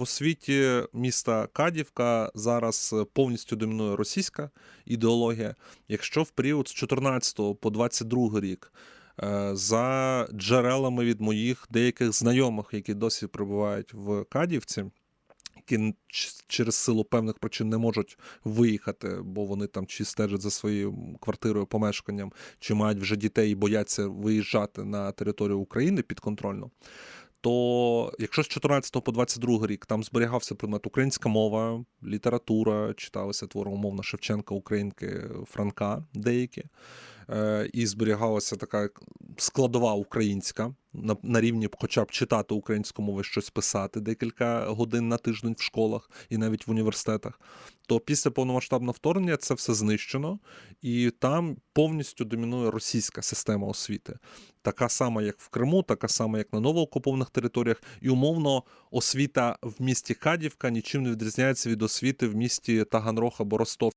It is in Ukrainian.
В освіті міста Кадівка зараз е, повністю домінує російська ідеологія. Якщо в період з 14 по 22 рік е, за джерелами від моїх деяких знайомих, які досі перебувають в Кадівці, які через силу певних причин не можуть виїхати, бо вони там чи стежать за своєю квартирою, помешканням, чи мають вже дітей і бояться виїжджати на територію України підконтрольно. То якщо з 14 по 22 рік там зберігався предмет українська мова, література, читалися твори умовно Шевченка, Українки, Франка деякі, е, і зберігалася така складова українська на, на рівні хоча б читати українську мову, щось писати декілька годин на тиждень в школах і навіть в університетах. То після повномасштабного вторгнення це все знищено, і там повністю домінує російська система освіти. Така сама, як в Криму, така сама, як на новоокупованих територіях, і умовно освіта в місті Кадівка нічим не відрізняється від освіти в місті Таганрог або Ростов.